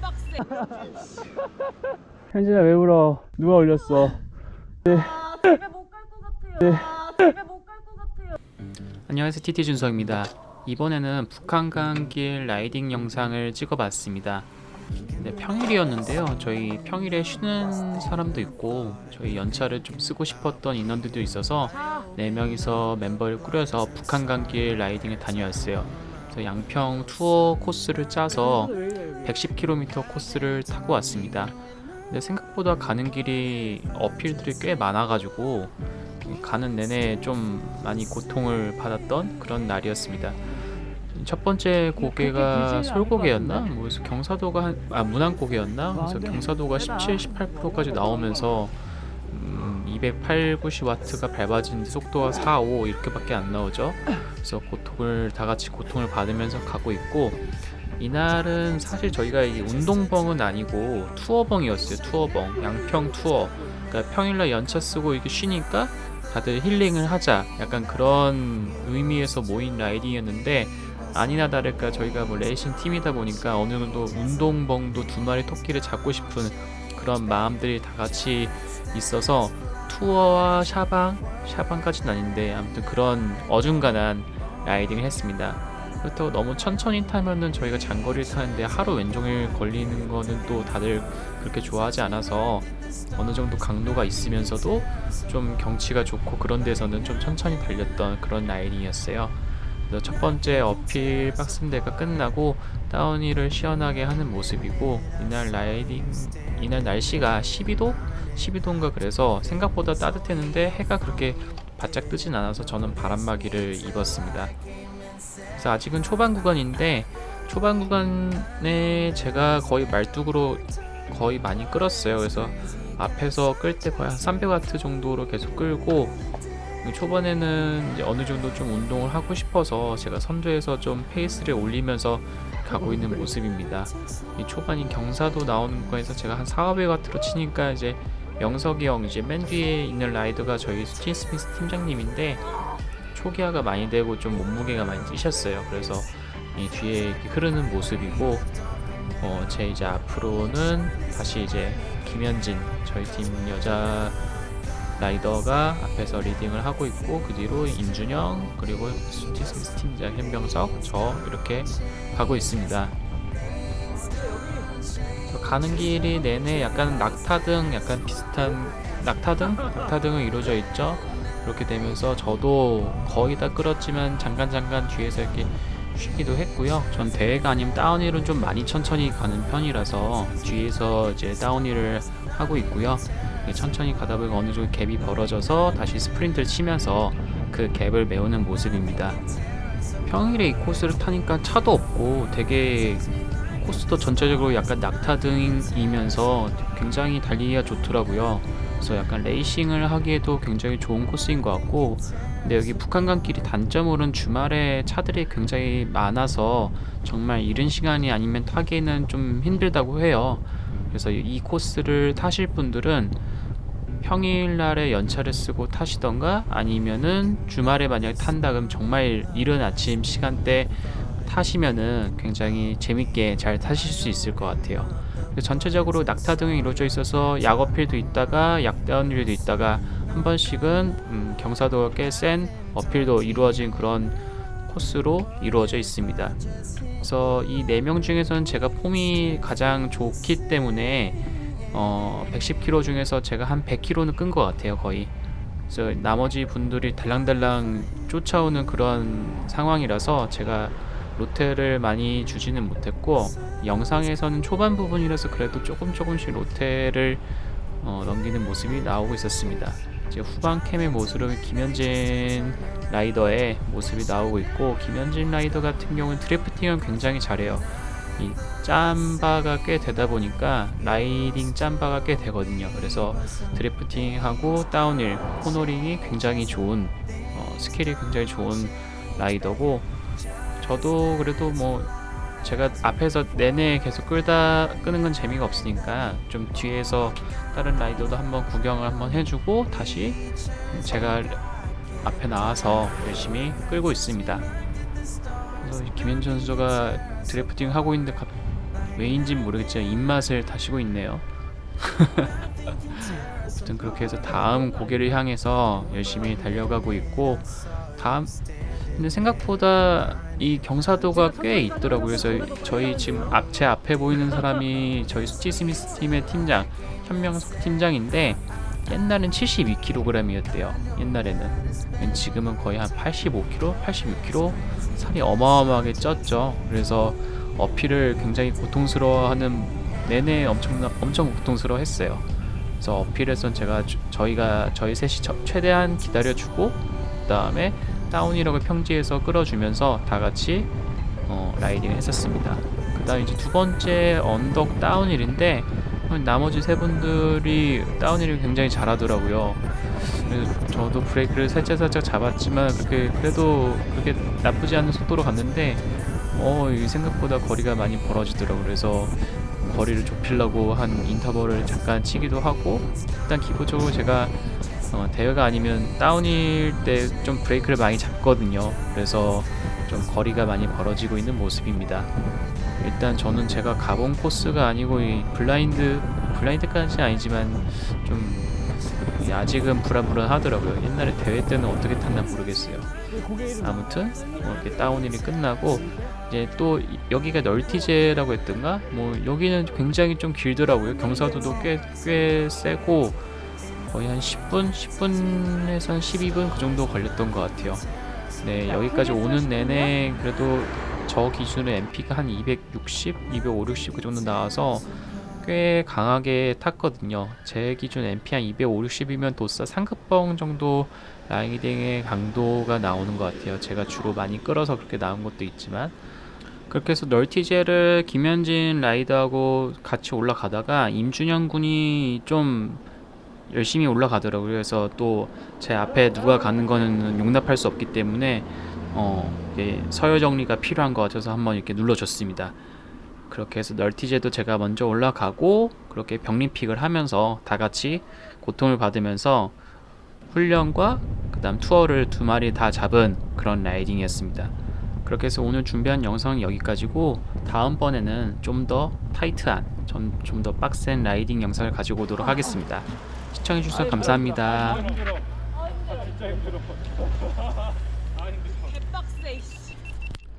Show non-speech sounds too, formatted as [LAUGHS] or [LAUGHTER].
빡세. 현진아 왜 울어? 누가 올렸어? 아, 집에 못 갈 것 같아요. 아, 집에 못 갈 것 같아요. 안녕하세요 TT 준성입니다. 이번에는 북한강길 라이딩 영상을 찍어봤습니다. 네, 평일이었는데요. 저희 평일에 쉬는 사람도 있고 저희 연차를 좀 쓰고 싶었던 인원들도 있어서 네 명이서 멤버를 꾸려서 북한강길 라이딩을 다녀왔어요. 그래서 양평 투어 코스를 짜서 110km 코스를 타고 왔습니다. 근데 생각보다 가는 길이 어필들이 꽤 많아가지고 가는 내내 좀 많이 고통을 받았던 그런 날이었습니다. 첫 번째 고개가 솔고개였나? 뭐 경사도가 한, 아 문안고개였나? 그래서 경사도가 17, 18%까지 나오면서 음, 208, 90와트가 밟아지는데 속도가 4, 5 이렇게밖에 안 나오죠. 그래서 고통을 다 같이 고통을 받으면서 가고 있고 이날은 사실 저희가 이게 운동벙은 아니고 투어벙이었어요. 투어벙 양평 투어. 그러니까 평일날 연차 쓰고 이렇게 쉬니까 다들 힐링을 하자. 약간 그런 의미에서 모인 라이딩이었는데 아니나 다를까 저희가 뭐 레이싱 팀이다 보니까 어느 정도 운동벙도 두 마리 토끼를 잡고 싶은 그런 마음들이 다 같이 있어서 투어와 샤방, 샤방까지는 아닌데 아무튼 그런 어중간한 라이딩을 했습니다. 그렇다고 너무 천천히 타면은 저희가 장거리를 타는데 하루 왼종일 걸리는 거는 또 다들 그렇게 좋아하지 않아서 어느 정도 강도가 있으면서도 좀 경치가 좋고 그런 데서는 좀 천천히 달렸던 그런 라이딩이었어요. 그래서 첫 번째 어필 박스대가 끝나고 다운힐을 시원하게 하는 모습이고 이날 라이딩 이날 날씨가 12도 12도인가 그래서 생각보다 따뜻했는데 해가 그렇게 바짝 뜨진 않아서 저는 바람막이를 입었습니다. 그래서 아직은 초반 구간인데 초반 구간에 제가 거의 말뚝으로 거의 많이 끌었어요. 그래서 앞에서 끌 때 거의 한 300와트 정도로 계속 끌고 초반에는 어느 정도 좀 운동을 하고 싶어서 제가 선두에서 좀 페이스를 올리면서 가고 있는 모습입니다. 이 초반인 경사도 나오는 거에서 제가 한 4, 500와트로 치니까 이제 명석이 형 이제 맨 뒤에 있는 라이더가 저희 스틴 스미스 팀장님인데 초기화가 많이 되고 좀 몸무게가 많이 뛰셨어요. 그래서 이 뒤에 흐르는 모습이고 어, 제 이제 앞으로는 다시 이제 김현진 저희 팀 여자 라이더가 앞에서 리딩을 하고 있고 그 뒤로 임준영 그리고 스티 스미스 팀장 현병석 저 이렇게 가고 있습니다. 가는 길이 내내 약간 낙타등 약간 비슷한 낙타등 낙타등은 이루어져 있죠. 그렇게 되면서 저도 거의 다 끌었지만 잠깐 잠깐 뒤에서 이렇게 쉬기도 했고요. 전 대회가 아니면 다운힐은 좀 많이 천천히 가는 편이라서 뒤에서 이제 다운힐을 하고 있고요. 천천히 가다 보면 어느 정도 갭이 벌어져서 다시 스프린트를 치면서 그 갭을 메우는 모습입니다. 평일에 이 코스를 타니까 차도 없고 되게 코스도 전체적으로 약간 낙타등이면서 굉장히 달리기가 좋더라고요. 그래서 약간 레이싱을 하기에도 굉장히 좋은 코스인 것 같고 근데 여기 북한강길이 단점으로는 주말에 차들이 굉장히 많아서 정말 이른 시간이 아니면 타기에는 좀 힘들다고 해요. 그래서 이 코스를 타실 분들은 평일날에 연차를 쓰고 타시던가 아니면은 주말에 만약 탄다 그럼 정말 이른 아침 시간대 타시면은 굉장히 재밌게 잘 타실 수 있을 것 같아요. 전체적으로 낙타 등이 이루어져 있어서 약 어필도 있다가 약다운힐도 있다가 한 번씩은 음, 경사도가 꽤 센 어필도 이루어진 그런 코스로 이루어져 있습니다. 그래서 이 네 명 중에서는 제가 폼이 가장 좋기 때문에 어, 110km 중에서 제가 한 100km는 끈 것 같아요 거의. 그래서 나머지 분들이 달랑달랑 쫓아오는 그런 상황이라서 제가 로테를 많이 주지는 못했고 영상에서는 초반 부분이라서 그래도 조금 조금씩 로테를 어, 넘기는 모습이 나오고 있었습니다. 이제 후반 캠의 모습으로 김현진 라이더의 모습이 나오고 있고 김현진 라이더 같은 경우는 드래프팅은 굉장히 잘해요. 이 짬바가 꽤 되다 보니까 라이딩 짬바가 꽤 되거든요. 그래서 드래프팅하고 다운힐, 코너링이 굉장히 좋은 어, 스킬이 굉장히 좋은 라이더고 저도 그래도 뭐 제가 앞에서 내내 계속 끌다 끄는 건 재미가 없으니까 좀 뒤에서 다른 라이더도 한번 구경을 한번 해주고 다시 제가 앞에 나와서 열심히 끌고 있습니다. 그래서 김현준 선수가 드래프팅 하고 있는데 갑- 왜인진 모르겠지만 입맛을 다시고 있네요. [LAUGHS] 아무튼 그렇게 해서 다음 고개를 향해서 열심히 달려가고 있고 다음 근데 생각보다 이 경사도가 꽤 있더라고요. 그래서 저희 지금 앞, 제 앞에 보이는 사람이 저희 스티 스미스 팀의 팀장 현명석 팀장인데 옛날엔 72kg이었대요. 옛날에는 지금은 거의 한 85kg, 86kg 살이 어마어마하게 쪘죠. 그래서 어필을 굉장히 고통스러워하는 내내 엄청 엄청 고통스러워했어요. 그래서 어필에선 제가 주- 저희가 저희 셋이 저- 최대한 기다려주고 그 다음에 다운힐을 평지에서 끌어주면서 다 같이 어, 라이딩을 했었습니다. 그 다음 이제 두 번째 언덕 다운힐인데 나머지 세 분들이 다운힐을 굉장히 잘하더라고요. 그래서 저도 브레이크를 살짝 살짝 잡았지만 그렇게 그래도 그렇게 나쁘지 않은 속도로 갔는데 어, 이 생각보다 거리가 많이 벌어지더라고요. 그래서 거리를 좁히려고 한 인터벌을 잠깐 치기도 하고 일단 기본적으로 제가 어, 대회가 아니면 다운일 때 좀 브레이크를 많이 잡거든요. 그래서 좀 거리가 많이 벌어지고 있는 모습입니다. 일단 저는 제가 가본 코스가 아니고 이 블라인드 블라인드까지는 아니지만 좀 아직은 불안불안하더라고요. 옛날에 대회 때는 어떻게 탔나 모르겠어요. 아무튼 뭐 이렇게 다운힐이 끝나고 이제 또 이- 여기가 널티제라고 했던가 뭐 여기는 굉장히 좀 길더라고요. 경사도도 꽤 꽤 세고 거의 한 10분, 10분에서 한 12분 그 정도 걸렸던 것 같아요. 네, 여기까지 오는 내내 그래도 저 기준으로 MP가 한 260, 250, 60그 정도 나와서 꽤 강하게 탔거든요. 제 기준 MP 한 250, 60이면 도사 상급봉 정도 라이딩의 강도가 나오는 것 같아요. 제가 주로 많이 끌어서 그렇게 나온 것도 있지만 그렇게 해서 널티제를 김현진 라이더하고 같이 올라가다가 임준영 군이 좀 열심히 올라가더라고요. 그래서 또 제 앞에 누가 가는 거는 용납할 수 없기 때문에 어, 서열 정리가 필요한 것 같아서 한번 이렇게 눌러줬습니다. 그렇게 해서 널티제도 제가 먼저 올라가고 그렇게 병리픽을 하면서 다 같이 고통을 받으면서 훈련과 그다음 투어를 두 마리 다 잡은 그런 라이딩이었습니다. 그렇게 해서 오늘 준비한 영상은 여기까지고 다음번에는 좀 더 타이트한 좀더 빡센 라이딩 영상을 가지고 오도록 하겠습니다. 시청해주셔서 감사합니다. 개빡세 이씨